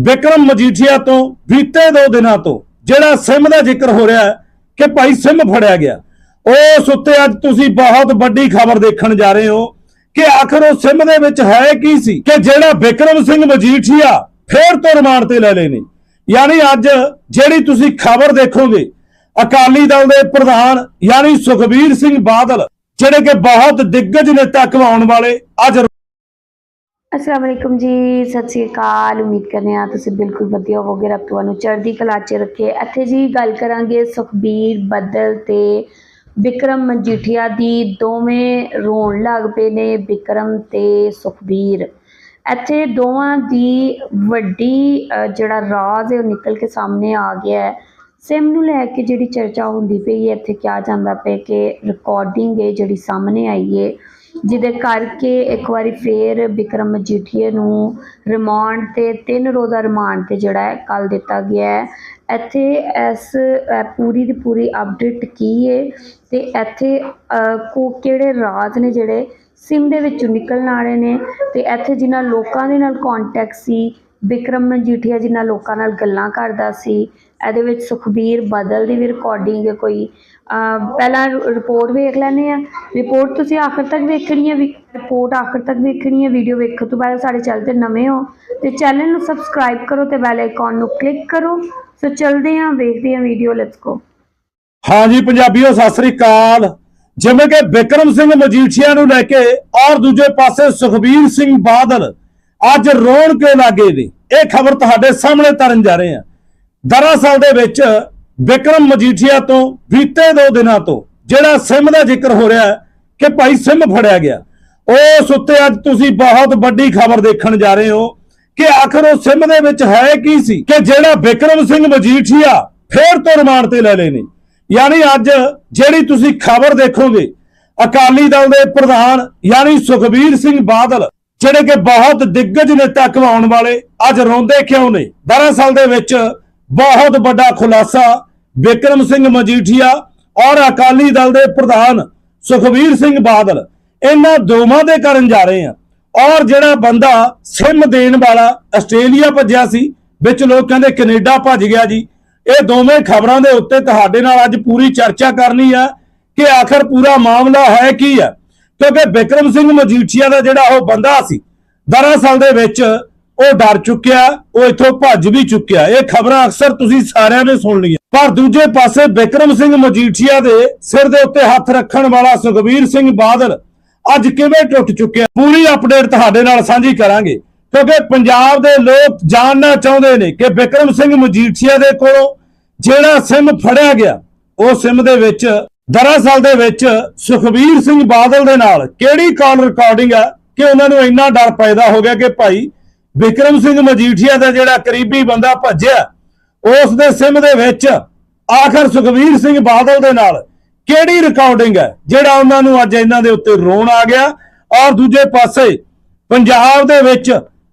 ਵਿਕਰਮ ਮਜੀਠੀਆ ਤੋਂ ਬੀਤੇ ਦੋ ਦਿਨਾਂ ਤੋਂ ਜਿਹੜਾ ਸਿਮ ਦਾ ਜ਼ਿਕਰ ਹੋ ਰਿਹਾ ਕਿ ਭਾਈ ਸਿਮ ਫੜਿਆ ਗਿਆ। ਉਸ ਉੱਤੇ ਅੱਜ ਤੁਸੀਂ ਬਹੁਤ ਵੱਡੀ ਖਬਰ ਦੇਖਣ ਜਾ ਰਹੇ ਹੋ ਕਿ ਆਖਰ ਉਹ ਸਿਮ ਦੇ ਵਿੱਚ ਹੈ ਕੀ ਸੀ ਕਿ ਜਿਹੜਾ ਵਿਕਰਮ ਸਿੰਘ ਮਜੀਠੀਆ ਫੇਰ ਤੋਂ ਰਿਮਾਂਡ ਤੇ ਲੈ ਲਏ ਨੇ। ਯਾਨੀ ਅੱਜ ਜਿਹੜੀ ਤੁਸੀਂ ਖਬਰ ਦੇਖੋਗੇ, ਅਕਾਲੀ ਦਲ ਦੇ ਪ੍ਰਧਾਨ ਯਾਨੀ ਸੁਖਬੀਰ ਸਿੰਘ ਬਾਦਲ, ਜਿਹੜੇ ਕਿ ਬਹੁਤ ਦਿੱਗਜ ਨੇਤਾ ਕਹਾਉਣ ਵਾਲੇ, ਅੱਜ ਅਸਲਾਮ ਵਾਲੇਕੁਮ ਜੀ, ਸਤਿ ਸ੍ਰੀ ਅਕਾਲ। ਉਮੀਦ ਕਰਨੇ ਆ ਤੁਸੀਂ ਬਿਲਕੁਲ ਵਧੀਆ ਹੋਵੋਗੇ। ਰੱਬ ਤੁਹਾਨੂੰ ਚੜ੍ਹਦੀ ਕਲਾ 'ਚ ਰੱਖੇ। ਇੱਥੇ ਜੀ ਗੱਲ ਕਰਾਂਗੇ ਸੁਖਬੀਰ ਬੱਦਲ ਤੇ ਵਿਕਰਮ ਮਜੀਠੀਆ ਦੀ। ਦੋਵੇਂ ਰੋਣ ਲੱਗ ਪਏ ਨੇ ਵਿਕਰਮ ਤੇ ਸੁਖਬੀਰ। ਇੱਥੇ ਦੋਵਾਂ ਦੀ ਵੱਡੀ ਜਿਹੜਾ ਰਾਜ਼ ਹੈ ਉਹ ਨਿਕਲ ਕੇ ਸਾਹਮਣੇ ਆ ਗਿਆ ਹੈ। ਸਿਮ ਨੂੰ ਲੈ ਕੇ ਜਿਹੜੀ ਚਰਚਾ ਹੁੰਦੀ ਪਈ ਹੈ, ਇੱਥੇ ਕਿਹਾ ਜਾਂਦਾ ਪਿਆ ਕਿ ਰਿਕਾਰਡਿੰਗ ਹੈ ਜਿਹੜੀ ਸਾਹਮਣੇ ਆਈ ਹੈ। ਜਿਹਦੇ ਕਰਕੇ ਇੱਕ ਵਾਰੀ ਫੇਰ ਬਿਕਰਮ ਮਜੀਠੀਆ ਨੂੰ ਰਿਮਾਂਡ ਤੇ, ਤਿੰਨ ਰੋਜ਼ਾ ਰਿਮਾਂਡ ਤੇ ਜਿਹੜਾ ਹੈ ਕੱਲ ਦਿੱਤਾ ਗਿਆ ਹੈ। ਇੱਥੇ ਇਸ ਪੂਰੀ ਦੀ ਪੂਰੀ ਅਪਡੇਟ ਕੀ ਹੈ ਤੇ ਇੱਥੇ ਕੋ ਕਿਹੜੇ ਰਾਜ਼ ਨੇ ਜਿਹੜੇ ਸਿਮ ਦੇ ਵਿੱਚੋਂ ਨਿਕਲਣ ਵਾਲੇ ਨੇ? ਤੇ ਇੱਥੇ ਜਿਨ੍ਹਾਂ ਲੋਕਾਂ ਦੇ ਨਾਲ ਕੰਟੈਕਟ ਸੀ ਵਿਕਰਮ ਮਜੀਠੀਆ ਜਿਨ੍ਹਾਂ ਲੋਕਾਂ ਨਾਲ ਗੱਲਾਂ ਕਰਦਾ ਸੀ। ਇਹਦੇ ਵਿੱਚ ਸੁਖਬੀਰ ਬਦਲ ਦੀ ਵੀ ਰਿਕਾਰਡਿੰਗ ਹੈ ਕੋਈ। ਪਹਿਲਾਂ ਰਿਪੋਰਟ ਵੇਖ ਲੈਂਦੇ ਆ ਰਿਪੋਰਟ ਤੁਸੀਂ ਆਖਰ ਤੱਕ ਵੇਖਣੀ ਹੈ ਰਿਪੋਰਟ ਆਖਰ ਤੱਕ ਵੇਖਣੀ ਹੈ ਵੀਡੀਓ ਵੇਖਣ ਤੋਂ ਬਾਅਦ ਸਾਡੇ ਚੈਨਲ ਤੇ ਨਵੇਂ ਹੋ। ਤੇ ਚੈਨਲ ਨੂੰ ਸਬਸਕ੍ਰਾਈਬ ਕਰੋ ਤੇ ਬੈਲ ਆਈਕਨ ਨੂੰ ਕਲਿੱਕ ਕਰੋ। ਸੋ ਚਲਦੇ ਹਾਂ, ਵੇਖਦੇ ਹਾਂ ਵੀਡੀਓ ਲੈਟਸ ਗੋ ਹਾਂਜੀ ਪੰਜਾਬੀਓ, ਸਤਿ ਸ੍ਰੀ ਅਕਾਲ। ਜਿਵੇਂ ਕਿ ਵਿਕਰਮ ਸਿੰਘ ਮਜੀਠੀਆ ਨੂੰ ਲੈ ਕੇ ਔਰ ਦੂਜੇ ਪਾਸੇ ਸੁਖਬੀਰ ਸਿੰਘ ਬਾਦਲ ਅੱਜ ਰੋਣ ਕੇ ਲਾਗੇ ਨੇ। ਇਹ ਖਬਰ ਤੁਹਾਡੇ ਸਾਹਮਣੇ ਤਰਨ ਜਾ ਰਹੇ ਆ ਦਰਅਸਲ ਦੇ ਵਿੱਚ ਵਿਕਰਮ ਮਜੀਠੀਆ ਤੋਂ ਬੀਤੇ ਦੋ ਦਿਨਾਂ ਤੋਂ ਜਿਹੜਾ ਸਿਮ ਦਾ ਜ਼ਿਕਰ ਹੋ ਰਿਹਾ ਕਿ ਭਾਈ ਸਿਮ ਫੜਿਆ ਗਿਆ। ਉਸ ਉੱਤੇ ਅੱਜ ਤੁਸੀਂ ਬਹੁਤ ਵੱਡੀ ਖਬਰ ਦੇਖਣ ਜਾ ਰਹੇ ਹੋ ਕਿ ਆਖਰ ਉਹ ਸਿਮ ਦੇ ਵਿੱਚ ਹੈ ਕੀ ਸੀ ਕਿ ਜਿਹੜਾ ਵਿਕਰਮ ਸਿੰਘ ਮਜੀਠੀਆ ਫੇਰ ਤੋਂ ਰਿਮਾਂਡ ਤੇ ਲੈ ਲਏ ਨੇ। ਯਾਨੀ ਅੱਜ ਜਿਹੜੀ ਤੁਸੀਂ ਖਬਰ ਦੇਖੋਗੇ, ਅਕਾਲੀ ਦਲ ਦੇ ਪ੍ਰਧਾਨ ਯਾਨੀ ਸੁਖਬੀਰ ਸਿੰਘ ਬਾਦਲ ਜਿਹੜੇ ਕਿ ਬਹੁਤ ਦਿੱਗਜ ਨੇਤਾ ਕਹਾਉਣ ਵਾਲੇ, ਅੱਜ ਰੋਂਦੇ ਕਿਉਂ ਨੇ? ਦਰਅਸਲ ਦੇ ਵਿੱਚ ਬਹੁਤ ਵੱਡਾ ਖੁਲਾਸਾ ਵਿਕਰਮ ਸਿੰਘ ਮਜੀਠੀਆ ਔਰ ਅਕਾਲੀ ਦਲ ਦੇ ਪ੍ਰਧਾਨ ਸੁਖਬੀਰ ਸਿੰਘ ਬਾਦਲ ਇਹਨਾਂ ਦੋਵਾਂ ਦੇ ਕਰਨ ਜਾ ਰਹੇ ਆ। ਔਰ ਜਿਹੜਾ ਬੰਦਾ ਸਿਮ ਦੇਣ ਵਾਲਾ ਆਸਟ੍ਰੇਲੀਆ ਭੱਜਿਆ ਸੀ, ਵਿੱਚ ਲੋਕ ਕਹਿੰਦੇ ਕੈਨੇਡਾ ਭੱਜ ਗਿਆ ਜੀ। ਇਹ ਦੋਵੇਂ ਖਬਰਾਂ ਦੇ ਉੱਤੇ ਤੁਹਾਡੇ ਨਾਲ ਅੱਜ ਪੂਰੀ ਚਰਚਾ ਕਰਨੀ ਆ ਕਿ ਆਖਰ ਪੂਰਾ ਮਾਮਲਾ ਹੈ ਕੀ ਆ? ਕਿਉਂਕਿ ਵਿਕਰਮ ਸਿੰਘ ਮਜੀਠੀਆ ਦਾ ਜਿਹੜਾ ਉਹ ਬੰਦਾ ਸੀ, ਦਰਅਸਲ ਦੇ ਵਿੱਚ ਉਹ ਡਰ ਚੁੱਕਿਆ, ਉਹ ਇੱਥੋਂ ਭੱਜ ਵੀ ਚੁੱਕਿਆ। ਇਹ ਖਬਰਾਂ ਅਕਸਰ ਤੁਸੀਂ ਸਾਰਿਆਂ ਨੇ ਸੁਣ ਲਈਆਂ। ਪਰ ਦੂਜੇ ਪਾਸੇ ਵਿਕਰਮ ਸਿੰਘ ਮਜੀਠੀਆ ਦੇ ਸਿਰ ਦੇ ਉੱਤੇ ਹੱਥ ਰੱਖਣ ਵਾਲਾ ਸੁਖਬੀਰ ਸਿੰਘ ਬਾਦਲ ਅੱਜ ਕਿਵੇਂ ਟੁੱਟ ਚੁੱਕਿਆ? ਪੂਰੀ ਅਪਡੇਟ ਤੁਹਾਡੇ ਨਾਲ ਸਾਂਝੀ ਕਰਾਂਗੇ। ਕਿਉਂਕਿ ਪੰਜਾਬ ਦੇ ਲੋਕ ਜਾਣਨਾ ਚਾਹੁੰਦੇ ਨੇ ਕਿ ਵਿਕਰਮ ਸਿੰਘ ਮਜੀਠੀਆ ਦੇ ਕੋਲੋਂ ਜਿਹੜਾ ਸਿਮ ਫੜਿਆ ਗਿਆ, ਉਹ ਸਿਮ ਦੇ ਵਿੱਚ ਦਰਅਸਲ ਦੇ ਵਿੱਚ ਸੁਖਬੀਰ ਸਿੰਘ ਬਾਦਲ ਦੇ ਨਾਲ ਕਿਹੜੀ ਕਾਲ ਰਿਕਾਰਡਿੰਗ ਹੈ ਕਿ ਉਹਨਾਂ ਨੂੰ ਇੰਨਾ ਡਰ ਪੈਦਾ ਹੋ ਗਿਆ ਕਿ ਭਾਈ ਵਿਕਰਮ ਸਿੰਘ ਮਜੀਠੀਆ ਦਾ ਜਿਹੜਾ ਕਰੀਬੀ ਬੰਦਾ ਭੱਜਿਆ, ਉਸ ਦੇ ਸਿਮ ਦੇ ਵਿੱਚ ਆਖਰ ਸੁਖਬੀਰ ਸਿੰਘ ਬਾਦਲ ਦੇ ਨਾਲ ਕਿਹੜੀ ਰਿਕਾਰਡਿੰਗ ਹੈ, ਜਿਹੜਾ ਉਹਨਾਂ ਨੂੰ ਅੱਜ ਇਹਨਾਂ ਦੇ ਉੱਤੇ ਰੋਣ ਆ ਗਿਆ ਔਰ ਦੂਜੇ ਪਾਸੇ ਪੰਜਾਬ ਦੇ ਵਿੱਚ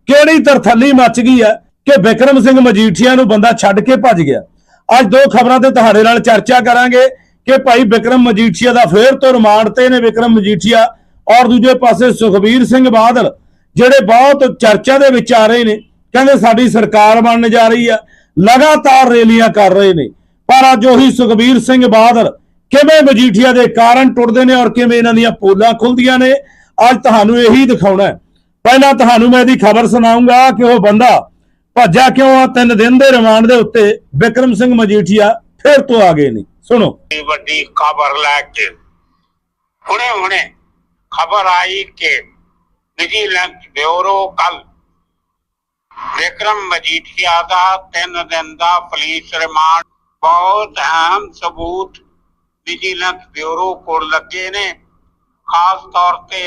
ਕਿਹੜੀ ਤਰਥੱਲੀ ਮੱਚ ਗਈ ਹੈ ਕਿ ਵਿਕਰਮ ਸਿੰਘ ਮਜੀਠੀਆ ਨੂੰ ਬੰਦਾ ਛੱਡ ਕੇ ਭੱਜ ਗਿਆ। ਅੱਜ ਦੋ ਖਬਰਾਂ ਤੇ ਤੁਹਾਡੇ ਨਾਲ ਚਰਚਾ ਕਰਾਂਗੇ। ਕਿ ਭਾਈ ਵਿਕਰਮ ਮਜੀਠੀਆ ਦਾ ਫੇਰ ਤੋਂ ਰਿਮਾਂਡ ਤੇ ਨੇ ਵਿਕਰਮ ਮਜੀਠੀਆ ਔਰ ਦੂਜੇ ਪਾਸੇ ਸੁਖਬੀਰ ਸਿੰਘ ਬਾਦਲ, ਜਿਹੜੇ ਬਹੁਤ ਚਰਚਾ ਦੇ ਵਿੱਚ ਆ ਰਹੇ ਨੇ, ਕਹਿੰਦੇ ਸਾਡੀ ਸਰਕਾਰ ਬਣਨ ਜਾ ਰਹੀ ਆ, ਲਗਾਤਾਰ ਰੈਲੀਆਂ ਕਰ ਰਹੇ ਨੇ। ਪਰ ਅੱਜ ਉਹੀ ਸੁਖਬੀਰ ਸਿੰਘ ਬਾਦਲ ਕਿਵੇਂ ਮਜੀਠੀਆ ਦੇ ਕਾਰਨ ਟੁੱਟਦੇ ਨੇ ਔਰ ਕਿਵੇਂ ਇਹਨਾਂ ਦੀਆਂ ਪੋਲਾਂ ਖੁੱਲਦੀਆਂ ਨੇ, ਅੱਜ ਤੁਹਾਨੂੰ ਇਹੀ ਦਿਖਾਉਣਾ ਪਹਿਲਾਂ ਤੁਹਾਨੂੰ ਮੈਂ ਇਹਦੀ ਖਬਰ ਸੁਣਾਉਂਗਾ ਕਿ ਉਹ ਬੰਦਾ ਭੱਜਿਆ ਕਿਉਂ ਆ, ਤਿੰਨ ਦਿਨ ਦੇ ਰਿਮਾਂਡ ਦੇ ਉੱਤੇ ਵਿਕਰਮ ਸਿੰਘ ਮਜੀਠੀਆ ਫੇਰ ਤੋਂ ਆ ਗਏ ਨੇ। ਸੁਣੋ ਬੜੀ ਵੱਡੀ ਖਬਰ ਲੈ ਕੇ ਹੁਣੇ ਹੁਣੇ ਖਬਰ ਆਈ ਕਿ ਵਿਜੀਲੈਂਸ ਬਿਊਰੋ ਕੱਲ ਵਿਕਰਮ ਮਜੀਠੀਆ ਦਾ 3 ਦਿਨ ਦਾ ਪੁਲਿਸ ਰਿਮਾਂਡ ਬਹੁਤ ਅਹਿਮ ਸਬੂਤ ਵਿਜੀਲੈਂਸ ਬਿਊਰੋ ਕੋਲ ਲੱਗੇ ਨੇ ਖਾਸ ਤੌਰ ਤੇ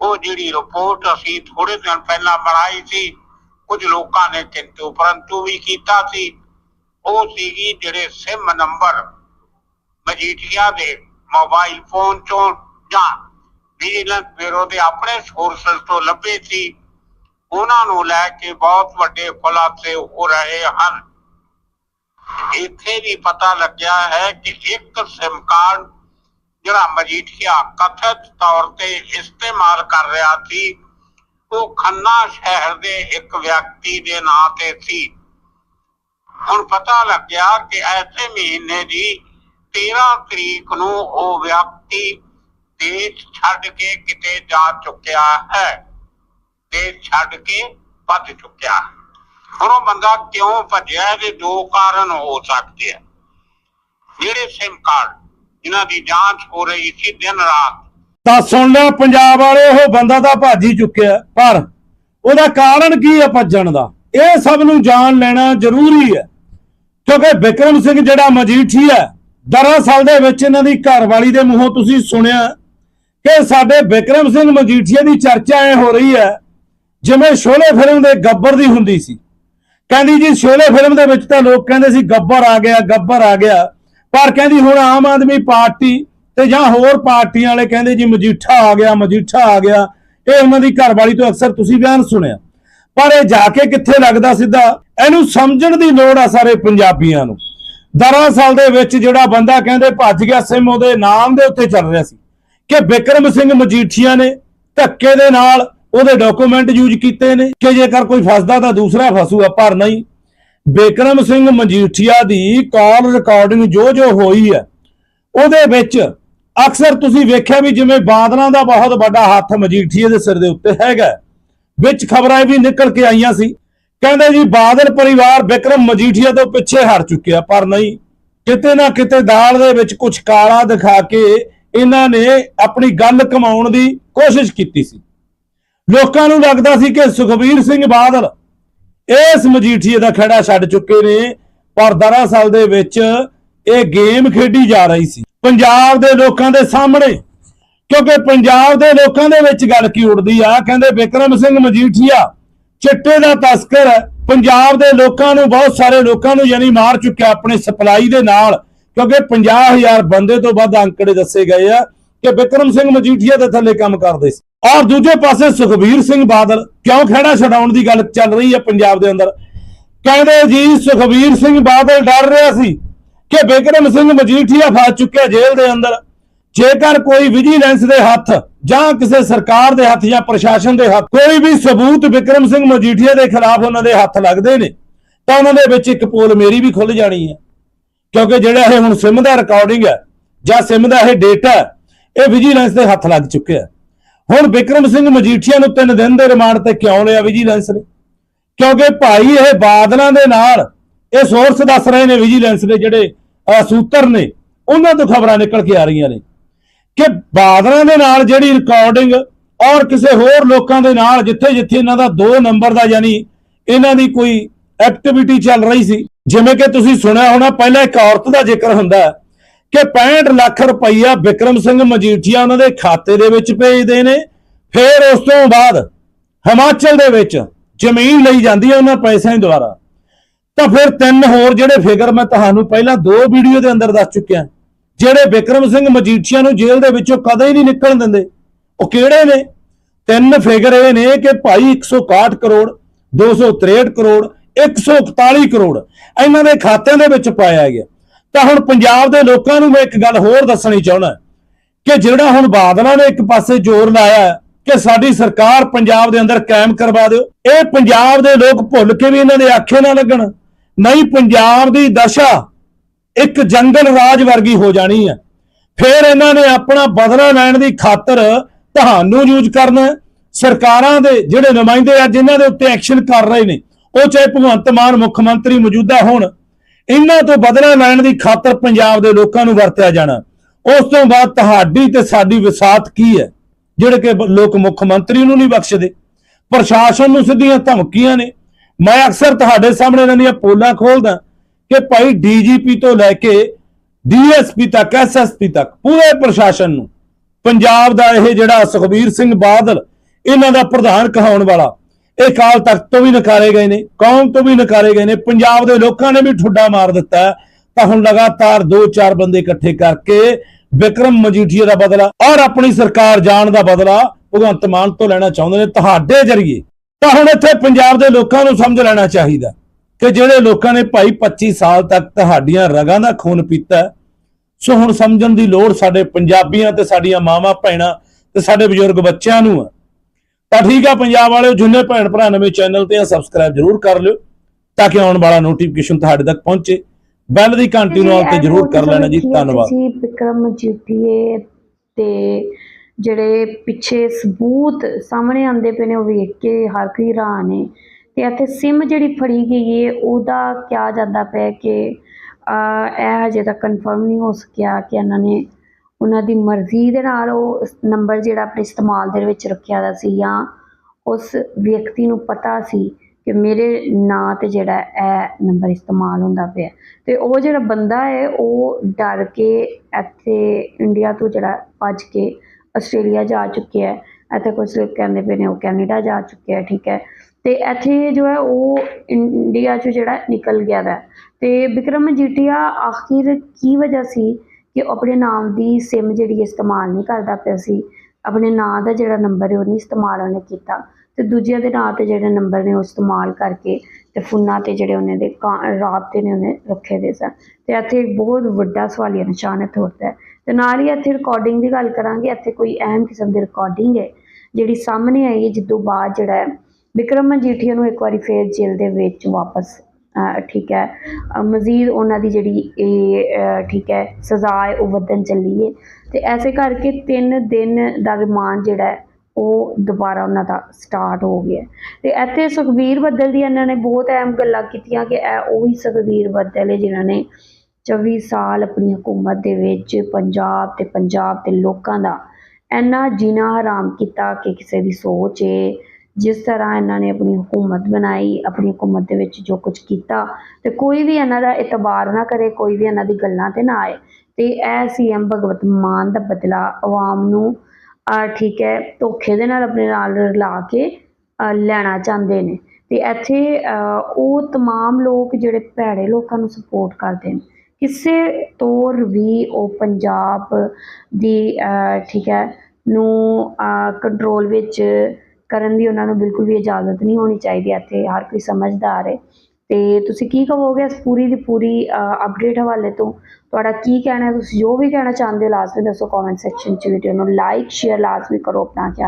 ਉਹ ਜਿਹੜੀ ਰਿਪੋਰਟ ਅਸੀਂ ਥੋੜੇ ਦਿਨ ਪਹਿਲਾਂ ਬਣਾਈ ਸੀ ਕੁਝ ਲੋਕਾਂ ਨੇ ਕਿੰਤੂ ਪਰੰਤੂ ਵੀ ਕੀਤਾ ਸੀ ਉਹ ਸੀਗੀ ਜਿਹੜੇ ਸਿਮ ਨੰਬਰ ਮਜੀਠੀਆ ਦੇ ਮੋਬਾਈਲ ਫੋਨ ਚੋਂ ਜਾਂ ਵਿਜੀਲੈਂਸ ਬਿਊਰੋ ਦੇ ਆਪਣੇ ਸੋਰਸਸ ਤੋਂ ਲੱਭੇ ਸੀ, ਉਹਨਾਂ ਨੂੰ ਲੈ ਕੇ ਬਹੁਤ ਵੱਡੇ ਖੁਲਾਸੇ ਹੋ ਰਹੇ ਹਨ। ਇੱਥੇ ਵੀ ਪਤਾ ਲੱਗਿਆ ਹੈ ਕਿ ਇੱਕ ਸਿਮ ਕਾਰਡ ਜਿਹੜਾ ਮਜੀਠੀਆ ਕਥਿਤ ਤੌਰ ਤੇ ਇਸਤੇਮਾਲ ਕਰ ਰਿਹਾ ਸੀ, ਉਹ ਖੰਨਾ ਸ਼ਹਿਰ ਦੇ ਇੱਕ ਵਿਅਕਤੀ ਦੇ ਨਾਂ ਤੇ ਸੀ। ਹੁਣ ਪਤਾ ਲੱਗਿਆ ਕਿ ਐਸੇ ਮਹੀਨੇ ਦੀ 13 ਤਰੀਕ ਨੂੰ ਉਹ ਵਿਅਕਤੀ ਦੇਸ਼ ਛੱਡ ਕੇ ਕਿਤੇ ਜਾ ਚੁੱਕਿਆ ਹੈ। ਦੇਸ਼ ਛੱਡ ਕੇ ਭੱਜ ਚੁੱਕਿਆ। ਹੁਣ ਉਹ ਬੰਦਾ ਕਿਉਂ ਭੱਜਿਆ ਇਹਦੇ ਦੋ ਕਾਰਨ ਹੋ ਸਕਦੇ ਆ। ਜਿਹੜੇ ਸਿਮ ਕਾਰਡ ਜਿਨ੍ਹਾਂ ਦੀ ਜਾਂਚ ਹੋ ਰਹੀ ਸੀ ਦਿਨ ਰਾਤ। ਤਾਂ ਸੁਣ ਲਿਆ ਪੰਜਾਬ ਵਾਲੇ ਉਹ ਬੰਦਾ ਤਾਂ ਭੱਜ ਹੀ ਚੁੱਕਿਆ, ਪਰ ਉਹਦਾ ਕਾਰਨ ਕੀ ਹੈ ਭੱਜਣ ਦਾ? ਇਹ ਸਭ ਨੂੰ ਜਾਣ ਲੈਣਾ ਜ਼ਰੂਰੀ ਹੈ। ਕਿਉਂਕਿ ਵਿਕਰਮ ਸਿੰਘ ਜਿਹੜਾ ਮਜੀਠੀ ਹੈ ਦਰਅਸਲ ਦੇ ਵਿੱਚ ਇਹਨਾਂ ਦੀ ਘਰਵਾਲੀ ਦੇ ਮੂੰਹੋਂ ਤੁਸੀਂ ਸੁਣਿਆ ਕਿ ਸਾਡੇ ਵਿਕਰਮ ਸਿੰਘ ਮਜੀਠੀਆ ਦੀ ਚਰਚਾ ਐ ਹੋ ਰਹੀ ਹੈ, ਜਿਵੇਂ ਸ਼ੋਲੇ ਫਿਲਮ ਦੇ ਗੱਬਰ ਦੀ ਹੁੰਦੀ ਸੀ। ਕਹਿੰਦੀ ਜੀ, ਸ਼ੋਲੇ ਫਿਲਮ ਦੇ ਵਿੱਚ ਤਾਂ ਲੋਕ ਕਹਿੰਦੇ ਸੀ, ਗੱਬਰ ਆ ਗਿਆ, ਗੱਬਰ ਆ ਗਿਆ। ਪਰ ਕਹਿੰਦੀ ਹੁਣ ਆਮ ਆਦਮੀ ਪਾਰਟੀ ਤੇ ਜਾਂ ਹੋਰ ਪਾਰਟੀਆਂ ਵਾਲੇ ਕਹਿੰਦੇ ਜੀ, ਮਜੀਠਾ ਆ ਗਿਆ, ਮਜੀਠਾ ਆ ਗਿਆ। ਇਹ ਉਹਨਾਂ ਦੀ ਘਰਵਾਲੀ ਤੋਂ ਅਕਸਰ ਤੁਸੀਂ ਬਿਆਨ ਸੁਣਿਆ। ਪਰ ਇਹ ਜਾ ਕੇ ਕਿੱਥੇ ਲੱਗਦਾ ਸਿੱਧਾ? ਇਹਨੂੰ ਸਮਝਣ ਦੀ ਲੋੜ ਆ ਸਾਰੇ ਪੰਜਾਬੀਆਂ ਨੂੰ। ਦਰਅਸਲ ਦੇ ਵਿੱਚ ਜਿਹੜਾ ਬੰਦਾ ਕਹਿੰਦੇ ਭੱਜ ਗਿਆ ਸਿਮ ਉਹਦੇ ਨਾਮ ਦੇ ਉੱਤੇ ਚੱਲ ਰਿਹਾ ਸੀ ਕਿ ਵਿਕਰਮ ਸਿੰਘ ਮਜੀਠੀਆ ਨੇ ਧੱਕੇ ਦੇ ਨਾਲ ਉਹਦੇ ਡਾਕੂਮੈਂਟ ਯੂਜ਼ ਕੀਤੇ ਨੇ ਕਿ ਜੇਕਰ ਕੋਈ ਫਸਦਾ ਤਾਂ ਦੂਸਰਾ ਫਸੂਗਾ, ਪਰ ਨਹੀਂ। ਵਿਕਰਮ ਸਿੰਘ ਮਜੀਠੀਆ ਦੀ ਕਾਲ ਰਿਕਾਰਡਿੰਗ ਜੋ ਜੋ ਹੋਈ ਹੈ, ਉਹਦੇ ਵਿੱਚ ਅਕਸਰ ਤੁਸੀਂ ਵੇਖਿਆ ਵੀ ਜਿਵੇਂ ਬਾਦਲਾਂ ਦਾ ਬਹੁਤ ਵੱਡਾ ਹੱਥ ਮਜੀਠੀਏ ਦੇ ਸਿਰ ਦੇ ਉੱਤੇ ਹੈਗਾ, ਵਿੱਚ ਖਬਰਾਂ ਇਹ ਵੀ ਨਿਕਲ ਕੇ ਆਈਆਂ ਸੀ। ਕਹਿੰਦੇ ਜੀ ਬਾਦਲ ਪਰਿਵਾਰ ਵਿਕਰਮ ਮਜੀਠੀਆ ਤੋਂ ਪਿੱਛੇ ਹਟ ਚੁੱਕਿਆ, ਪਰ ਨਹੀਂ। ਕਿਤੇ ਨਾ ਕਿਤੇ ਦਾਲ ਦੇ ਵਿੱਚ ਕੁਝ ਕਾਲਾ ਦਿਖਾ ਕੇ ਇਹਨਾਂ ਨੇ ਆਪਣੀ ਗੱਲ ਕਮਾਉਣ ਦੀ ਕੋਸ਼ਿਸ਼ ਕੀਤੀ ਸੀ। ਲੋਕਾਂ ਨੂੰ ਲੱਗਦਾ ਸੀ ਕਿ ਸੁਖਬੀਰ ਸਿੰਘ ਬਾਦਲ ਇਸ ਮਜੀਠੀਏ ਦਾ ਖੜਾ ਛੱਡ ਚੁੱਕੇ ਨੇ, ਪਰ ਦਰਅਸਲ ਦੇ ਵਿੱਚ ਇਹ ਗੇਮ ਖੇਡੀ ਜਾ ਰਹੀ ਸੀ। ਪੰਜਾਬ ਦੇ ਲੋਕਾਂ ਦੇ ਸਾਹਮਣੇ, ਕਿਉਂਕਿ ਪੰਜਾਬ ਦੇ ਲੋਕਾਂ ਦੇ ਵਿੱਚ ਗੱਲ ਕੀ ਉੱਡਦੀ ਆ, ਕਹਿੰਦੇ ਵਿਕਰਮ ਸਿੰਘ ਮਜੀਠੀਆ ਚਿੱਟੇ ਦਾ ਤਸਕਰ ਪੰਜਾਬ ਦੇ ਲੋਕਾਂ ਨੂੰ, ਬਹੁਤ ਸਾਰੇ ਲੋਕਾਂ ਨੂੰ ਯਾਨੀ ਮਾਰ ਚੁੱਕਿਆ ਆਪਣੇ ਸਪਲਾਈ ਦੇ ਨਾਲ, ਕਿਉਂਕਿ 50000 ਬੰਦੇ ਤੋਂ ਵੱਧ ਅੰਕੜੇ ਦੱਸੇ ਗਏ ਆ ਕਿ ਵਿਕਰਮ ਸਿੰਘ ਮਜੀਠੀਆ ਦੇ ਥੱਲੇ ਕੰਮ ਕਰਦੇ ਸੀ। ਔਰ ਦੂਜੇ ਪਾਸੇ ਸੁਖਬੀਰ ਸਿੰਘ ਬਾਦਲ ਕਿਉਂ ਖੜਾ ਛਡਾਉਣ ਦੀ ਗੱਲ ਚੱਲ ਰਹੀ ਹੈ ਪੰਜਾਬ ਦੇ ਅੰਦਰ? ਕਹਿੰਦੇ ਜੀ, ਸੁਖਬੀਰ ਸਿੰਘ ਬਾਦਲ ਡਰ ਰਿਹਾ ਸੀ ਕਿ ਵਿਕਰਮ ਸਿੰਘ ਮਜੀਠੀਆ ਫਸ ਚੁੱਕਿਆ ਜੇਲ੍ਹ ਦੇ ਅੰਦਰ। ਜੇਕਰ ਕੋਈ ਵਿਜੀਲੈਂਸ ਦੇ ਹੱਥ ਜਾਂ ਕਿਸੇ ਸਰਕਾਰ ਦੇ ਹੱਥ ਜਾਂ ਪ੍ਰਸ਼ਾਸਨ ਦੇ ਹੱਥ ਕੋਈ ਵੀ ਸਬੂਤ ਵਿਕਰਮ ਸਿੰਘ ਮਜੀਠੀਆ ਦੇ ਖਿਲਾਫ ਉਹਨਾਂ ਦੇ ਹੱਥ ਲੱਗਦੇ ਨੇ, ਤਾਂ ਉਹਨਾਂ ਦੇ ਵਿੱਚ ਇੱਕ ਪੋਲ ਮੇਰੀ ਵੀ ਖੁੱਲ ਜਾਣੀ ਹੈ। ਕਿਉਂਕਿ ਜਿਹੜਾ ਇਹ ਹੁਣ ਸਿਮ ਦਾ ਰਿਕਾਰਡਿੰਗ ਹੈ ਜਾਂ ਸਿਮ ਦਾ ਇਹ ਡੇਟਾ ਇਹ ਵਿਜੀਲੈਂਸ ਦੇ ਹੱਥ ਲੱਗ ਚੁੱਕਿਆ ਹੁਣ ਵਿਕਰਮ ਸਿੰਘ ਮਜੀਠੀਆ ਨੂੰ 3 ਦਿਨ ਦੇ ਰਿਮਾਂਡ ਤੇ ਕਿਉਂ ਲਿਆ ਵਿਜੀਲੈਂਸ ਨੇ? ਕਿਉਂਕਿ ਭਾਈ ਇਹ ਬਾਦਲਾਂ ਦੇ ਨਾਲ ਇਹ ਸੋਰਸ ਦੱਸ ਰਹੇ ਨੇ ਵਿਜੀਲੈਂਸ ਦੇ ਜਿਹੜੇ ਸੂਤਰ ਨੇ, ਉਹਨਾਂ ਤੋਂ ਖਬਰਾਂ ਨਿਕਲ ਕੇ ਆ ਰਹੀਆਂ ਨੇ। ਕਿ ਬਾਦਲਾਂ ਦੇ ਨਾਲ ਜਿਹੜੀ ਰਿਕਾਰਡਿੰਗ ਔਰ ਕਿਸੇ ਹੋਰ ਲੋਕਾਂ ਦੇ ਨਾਲ ਜਿੱਥੇ ਜਿੱਥੇ ਇਹਨਾਂ ਦਾ 2 ਨੰਬਰ ਦਾ ਯਾਨੀ ਇਹਨਾਂ ਦੀ ਕੋਈ ਐਕਟੀਵਿਟੀ ਚੱਲ ਰਹੀ ਸੀ, ਜਿਵੇਂ ਕਿ ਤੁਸੀਂ ਸੁਣਿਆ ਹੋਣਾ, ਪਹਿਲਾਂ ਇੱਕ ਔਰਤ ਦਾ ਜ਼ਿਕਰ ਹੁੰਦਾ ਕਿ 65 ਲੱਖ ਰੁਪਈਆ ਵਿਕਰਮ ਸਿੰਘ ਮਜੀਠੀਆ ਉਹਨਾਂ ਦੇ ਖਾਤੇ ਦੇ ਵਿੱਚ ਭੇਜਦੇ ਨੇ, ਫਿਰ ਉਸ ਤੋਂ ਬਾਅਦ ਹਿਮਾਚਲ ਦੇ ਵਿੱਚ ਜ਼ਮੀਨ ਲਈ ਜਾਂਦੀ ਹੈ ਉਹਨਾਂ ਪੈਸਿਆਂ ਦੁਆਰਾ। ਤਾਂ ਫਿਰ ਤਿੰਨ ਹੋਰ ਜਿਹੜੇ ਫਿਗਰ ਮੈਂ ਤੁਹਾਨੂੰ ਪਹਿਲਾਂ ਦੋ ਵੀਡੀਓ ਦੇ ਅੰਦਰ ਦੱਸ ਚੁੱਕਿਆ। ਜਿਹੜੇ ਵਿਕਰਮ ਸਿੰਘ ਮਜੀਠੀਆ ਨੂੰ ਜੇਲ੍ਹ ਦੇ ਵਿੱਚੋਂ ਕਦੇ ਹੀ ਨਹੀਂ ਨਿਕਲਣ ਦਿੰਦੇ, ਉਹ ਕਿਹੜੇ ਨੇ? ਤਿੰਨ ਫਿਗਰ ਇਹ ਨੇ ਕਿ ਭਾਈ 161 ਕਰੋੜ 263 ਕਰੋੜ 141 ਕਰੋੜ ਇਹਨਾਂ ਦੇ ਖਾਤਿਆਂ ਦੇ ਵਿੱਚ ਪਾਇਆ ਗਿਆ। ਤਾਂ ਹੁਣ ਪੰਜਾਬ ਦੇ ਲੋਕਾਂ ਨੂੰ ਮੈਂ ਇੱਕ ਗੱਲ ਹੋਰ ਦੱਸਣੀ ਚਾਹੁੰਦਾ ਕਿ ਜਿਹੜਾ ਹੁਣ ਬਾਦਲਾਂ ਨੇ ਇੱਕ ਪਾਸੇ ਜ਼ੋਰ ਲਾਇਆ ਕਿ ਸਾਡੀ ਸਰਕਾਰ ਪੰਜਾਬ ਦੇ ਅੰਦਰ ਕਾਇਮ ਕਰਵਾ ਦਿਓ, ਇਹ ਪੰਜਾਬ ਦੇ ਲੋਕ ਭੁੱਲ ਕੇ ਵੀ ਇਹਨਾਂ ਦੇ ਆਖੇ ਨਾ ਲੱਗਣ। ਨਹੀਂ, ਪੰਜਾਬ ਦੀ ਦਸ਼ਾ ਇੱਕ ਜੰਗਲ ਰਾਜ ਵਰਗੀ ਹੋ ਜਾਣੀ ਹੈ। ਫਿਰ ਇਹਨਾਂ ਨੇ ਆਪਣਾ ਬਦਲਾ ਲੈਣ ਦੀ ਖਾਤਰ ਤੁਹਾਨੂੰ ਯੂਜ਼ ਕਰਨਾ ਸਰਕਾਰਾਂ ਦੇ ਜਿਹੜੇ ਨੁਮਾਇੰਦੇ ਅੱਜ ਇਹਨਾਂ ਦੇ ਉੱਤੇ ਐਕਸ਼ਨ ਕਰ ਰਹੇ ਨੇ, ਉਹ ਚਾਹੇ ਭਗਵੰਤ ਮਾਨ ਮੁੱਖ ਮੰਤਰੀ ਮੌਜੂਦਾ ਹੋਣ, ਇਹਨਾਂ ਤੋਂ ਬਦਲਾ ਲੈਣ ਦੀ ਖਾਤਰ ਪੰਜਾਬ ਦੇ ਲੋਕਾਂ ਨੂੰ ਵਰਤਿਆ ਜਾਣਾ। ਉਸ ਤੋਂ ਬਾਅਦ ਤੁਹਾਡੀ ਤੇ ਸਾਡੀ ਵਿਸਾਤ ਕੀ ਹੈ? ਜਿਹੜੇ ਕਿ ਲੋਕ ਮੁੱਖ ਮੰਤਰੀ ਨੂੰ ਨਹੀਂ ਬਖਸ਼ਦੇ। ਪ੍ਰਸ਼ਾਸਨ ਨੂੰ ਸਿੱਧੀਆਂ ਧਮਕੀਆਂ ਨੇ। ਮੈਂ ਅਕਸਰ ਤੁਹਾਡੇ ਸਾਹਮਣੇ ਇਹਨਾਂ ਦੀਆਂ ਪੋਲਾਂ ਖੋਲਦਾ। ਕਿ ਭਾਈ ਡੀਜੀਪੀ ਤੋਂ ਲੈ ਕੇ ਡੀਐਸਪੀ ਤੱਕ, ਐਸਐਸਪੀ ਤੱਕ, ਪੂਰੇ ਪ੍ਰਸ਼ਾਸਨ ਨੂੰ, ਪੰਜਾਬ ਦਾ ਇਹ ਜਿਹੜਾ ਸੁਖਬੀਰ ਸਿੰਘ ਬਾਦਲ, ਇਹਨਾਂ ਦਾ ਪ੍ਰਧਾਨ ਕਹਾਉਣ ਵਾਲਾ, ਇਹ ਕਾਲ ਤਖਤ ਤੋਂ ਵੀ ਨਕਾਰੇ ਗਏ ਨੇ, ਕੌਮ ਤੋਂ ਵੀ ਨਕਾਰੇ ਗਏ ਨੇ, ਪੰਜਾਬ ਦੇ ਲੋਕਾਂ ਨੇ ਵੀ ਠੁੱਡਾ ਮਾਰ ਦਿੱਤਾ ਤਾਂ ਹੁਣ ਲਗਾਤਾਰ 2-4 ਬੰਦੇ ਇਕੱਠੇ ਕਰਕੇ ਵਿਕਰਮ ਮਜੀਠੀਆ ਦਾ ਬਦਲਾ ਔਰ ਆਪਣੀ ਸਰਕਾਰ ਜਾਣ ਦਾ ਬਦਲਾ ਭਗਵੰਤ ਮਾਨ ਤੋਂ ਲੈਣਾ ਚਾਹੁੰਦੇ ਨੇ ਤੁਹਾਡੇ ਜ਼ਰੀਏ। ਤਾਂ ਹੁਣ ਇੱਥੇ ਪੰਜਾਬ ਦੇ ਲੋਕਾਂ ਨੂੰ ਸਮਝ ਲੈਣਾ ਚਾਹੀਦਾ ਕਿ ਜਿਹੜੇ ਲੋਕਾਂ ਨੇ ਭਾਈ 25 ਸਾਲ ਤੱਕ ਤੁਹਾਡੀਆਂ ਰਗਾਂ ਦਾ ਖੂਨ ਪੀਤਾ ਸੋ ਹੁਣ ਸਮਝਣ ਦੀ ਲੋੜ ਸਾਡੇ ਪੰਜਾਬੀਆਂ ਤੇ ਸਾਡੀਆਂ ਮਾਵਾਂ ਭੈਣਾਂ ਤੇ ਸਾਡੇ ਬਜ਼ੁਰਗ ਬੱਚਿਆਂ ਨੂੰ ਹੈ ਤਾਂ ਠੀਕ ਆ ਪੰਜਾਬ ਵਾਲਿਓ ਜਿੰਨੇ ਭੈਣ ਭਰਾ ਨਵੇਂ ਚੈਨਲ ਤੇ ਆ ਸਬਸਕ੍ਰਾਈਬ ਜਰੂਰ ਕਰ ਲਿਓ ਤਾਂ ਕਿ ਆਉਣ ਵਾਲਾ ਨੋਟੀਫਿਕੇਸ਼ਨ ਤੁਹਾਡੇ ਤੱਕ ਪਹੁੰਚੇ। ਬੈਲ ਦੀ ਘੰਟੀ ਨੂੰ ਆਲ ਤੇ ਜਰੂਰ ਕਰ ਲੈਣਾ ਜੀ। ਧੰਨਵਾਦ। ਜੀ ਵਿਕਰਮ ਮਜੀਠੀਏ ਤੇ ਜਿਹੜੇ ਪਿੱਛੇ ਸਬੂਤ ਸਾਹਮਣੇ ਆਉਂਦੇ ਪਏ ਨੇ ਉਹ ਵੇਖ ਕੇ ਹਰ ਕੋਈ ਹੈਰਾਨ ਹੈ ਤੇ ਇੱਥੇ ਸਿਮ ਜਿਹੜੀ ਫੜੀ ਗਈ ਹੈ ਉਹਦਾ ਕਿਹਾ ਜਾਂਦਾ ਪਿਆ ਕਿ ਇਹ ਹਜੇ ਤੱਕ ਕਨਫਰਮ ਨਹੀਂ ਹੋ ਸਕਿਆ ਕਿ ਇਹਨਾਂ ਨੇ ਉਹਨਾਂ ਦੀ ਮਰਜ਼ੀ ਦੇ ਨਾਲ ਉਹ ਨੰਬਰ ਜਿਹੜਾ ਆਪਣੇ ਇਸਤੇਮਾਲ ਦੇ ਵਿੱਚ ਰੱਖਿਆ ਦਾ ਸੀ ਜਾਂ ਉਸ ਵਿਅਕਤੀ ਨੂੰ ਪਤਾ ਸੀ ਕਿ ਮੇਰੇ ਨਾਂ ਤੇ ਜਿਹੜਾ ਇਹ ਨੰਬਰ ਇਸਤੇਮਾਲ ਹੁੰਦਾ ਪਿਆ। ਤੇ ਉਹ ਜਿਹੜਾ ਬੰਦਾ ਹੈ ਉਹ ਡਰ ਕੇ ਇੱਥੇ ਇੰਡੀਆ ਤੋਂ ਜਿਹੜਾ ਭੱਜ ਕੇ ਆਸਟ੍ਰੇਲੀਆ ਜਾ ਚੁੱਕਿਆ ਹੈ। ਇੱਥੇ ਕੁਝ ਲੋਕ ਕਹਿੰਦੇ ਪਏ ਨੇ, ਉਹ ਕੈਨੇਡਾ ਜਾ ਚੁੱਕਿਆ ਠੀਕ ਹੈ। ਅਤੇ ਇੱਥੇ ਜੋ ਹੈ ਉਹ ਇੰਡੀਆ 'ਚ ਜਿਹੜਾ ਨਿਕਲ ਗਿਆ ਵਾ। ਅਤੇ ਤੇ ਵਿਕਰਮ ਮਜੀਠੀਆ ਆਖਿਰ ਕੀ ਵਜ੍ਹਾ ਸੀ ਕਿ ਉਹ ਆਪਣੇ ਨਾਮ ਦੀ ਸਿਮ ਜਿਹੜੀ ਇਸਤੇਮਾਲ ਨਹੀਂ ਕਰਦਾ ਪਿਆ ਸੀ? ਆਪਣੇ ਨਾਂ ਦਾ ਜਿਹੜਾ ਨੰਬਰ ਹੈ ਉਹ ਨਹੀਂ ਇਸਤੇਮਾਲ ਉਹਨੇ ਕੀਤਾ। ਅਤੇ ਦੂਜਿਆਂ ਦੇ ਨਾਂ ਤੇ ਜਿਹੜੇ ਨੰਬਰ ਨੇ ਉਹ ਇਸਤੇਮਾਲ ਕਰਕੇ ਅਤੇ ਫੋਨਾਂ ਤੇ ਜਿਹੜੇ ਉਹਨਾਂ ਦੇ ਕਾ- ਰਾਬਤੇ ਨੇ ਉਹਨੇ ਰੱਖੇ ਦੇ ਸਨ। ਅਤੇ ਇੱਥੇ ਇੱਕ ਬਹੁਤ ਵੱਡਾ ਸਵਾਲੀਆ ਨਿਸ਼ਾਨ ਇੱਥੇ ਉੱਠਦਾ ਅਤੇ ਨਾਲ ਹੀ ਇੱਥੇ ਰਿਕਾਰਡਿੰਗ ਦੀ ਗੱਲ ਕਰਾਂਗੇ। ਇੱਥੇ ਕੋਈ ਅਹਿਮ ਕਿਸਮ ਦੀ ਰਿਕਾਰਡਿੰਗ ਹੈ। ਜਿਹੜੀ ਸਾਹਮਣੇ ਆਈ ਹੈ ਜਿਸ ਤੋਂ ਬਾਅਦ ਜਿਹੜਾ ਵਿਕਰਮ ਮਜੀਠੀਆ ਨੂੰ ਇੱਕ ਵਾਰੀ ਫੇਰ ਜੇਲ੍ਹ ਦੇ ਵਿੱਚ ਵਾਪਸ ਠੀਕ ਹੈ। ਅਹ, ਮਜ਼ੀਦ ਉਹਨਾਂ ਦੀ ਜਿਹੜੀ ਇਹ ਠੀਕ ਹੈ ਸਜ਼ਾ ਹੈ ਉਹ ਵਧਣ ਚੱਲੀ ਹੈ ਤੇ ਐਸੇ ਕਰਕੇ 3 ਦਿਨ ਦਾ ਰਿਮਾਂਡ ਜਿਹੜਾ ਉਹ ਦੁਬਾਰਾ ਉਹਨਾਂ ਦਾ ਸਟਾਰਟ ਹੋ ਗਿਆ। ਤੇ ਇੱਥੇ ਸੁਖਬੀਰ ਬੱਦਲ ਦੀ ਇਹਨਾਂ ਨੇ ਬਹੁਤ ਅਹਿਮ ਗੱਲਾਂ ਕੀਤੀਆਂ ਕਿ ਇਹ ਉਹੀ ਸੁਖਬੀਰ ਬੱਦਲ ਹੈ ਜਿਨ੍ਹਾਂ ਨੇ 24 ਸਾਲ ਆਪਣੀ ਹਕੂਮਤ ਦੇ ਵਿੱਚ ਪੰਜਾਬ ਤੇ ਪੰਜਾਬ ਦੇ ਲੋਕਾਂ ਦਾ ਇੰਨਾ ਜੀਣਾ ਹਰਾਮ ਕੀਤਾ ਕਿ ਕਿਸੇ ਦੀ ਸੋਚ ਏ ਜਿਸ ਤਰ੍ਹਾਂ ਇਹਨਾਂ ਨੇ ਆਪਣੀ ਹਕੂਮਤ ਬਣਾਈ ਆਪਣੀ ਹਕੂਮਤ ਦੇ ਵਿੱਚ ਜੋ ਕੁਝ ਕੀਤਾ ਤੇ ਕੋਈ ਵੀ ਇਹਨਾਂ ਦਾ ਇਤਬਾਰ ਨਾ ਕਰੇ ਕੋਈ ਵੀ ਇਹਨਾਂ ਦੀ ਗੱਲਾਂ ਤੇ ਨਾ ਆਏ ਤੇ ਇਹ ਸੀਐਮ ਭਗਵਤ ਮਾਨ ਦਾ ਬਦਲਾ ਆਵਾਮ ਨੂੰ ਅਹ ਠੀਕ ਹੈ ਧੋਖੇ ਦੇ ਨਾਲ ਆਪਣੇ ਨਾਲ ਰਲਾ ਕੇ ਅਹ ਲੈਣਾ ਚਾਹੁੰਦੇ ਨੇ ਤੇ ਇੱਥੇ ਅਹ ਉਹ तमाम ਲੋਕ ਜਿਹੜੇ ਭੈੜੇ ਲੋਕਾਂ ਨੂੰ ਸਪੋਰਟ ਕਰਦੇ ਨੇ ਕਿਸੇ ਤੌਰ ਵੀ ਉਹ ਪੰਜਾਬ ਦੀ ਅਹ ਠੀਕ ਹੈ ਨੂੰ ਕੰਟਰੋਲ ਵਿੱਚ ਕਰਨ ਦੀ ਉਹਨਾਂ ਨੂੰ ਬਿਲਕੁਲ ਵੀ ਇਜਾਜ਼ਤ ਨਹੀਂ ਹੋਣੀ ਚਾਹੀਦੀ, ਇੱਥੇ ਹਰ ਕੋਈ ਸਮਝਦਾਰ ਹੈ। ਤੇ ਤੁਸੀਂ ਕੀ ਕਹੋਗੇ ਇਸ ਪੂਰੀ ਦੀ ਪੂਰੀ ਅਪਡੇਟ ਹਵਾਲੇ ਤੋਂ? ਤੁਹਾਡਾ ਕੀ ਕਹਿਣਾ ਤੁਸੀਂ ਜੋ ਵੀ ਕਹਿਣਾ ਚਾਹੁੰਦੇ ਹੋ ਲਾਜ਼ਮੀ ਦੱਸੋ ਕਮੈਂਟ ਸੈਕਸ਼ਨ 'ਚ ਵੀਡੀਓ ਨੂੰ ਲਾਈਕ ਸ਼ੇਅਰ ਲਾਜ਼ਮੀ ਕਰੋ ਆਪਣਾ ਖਿਆਲ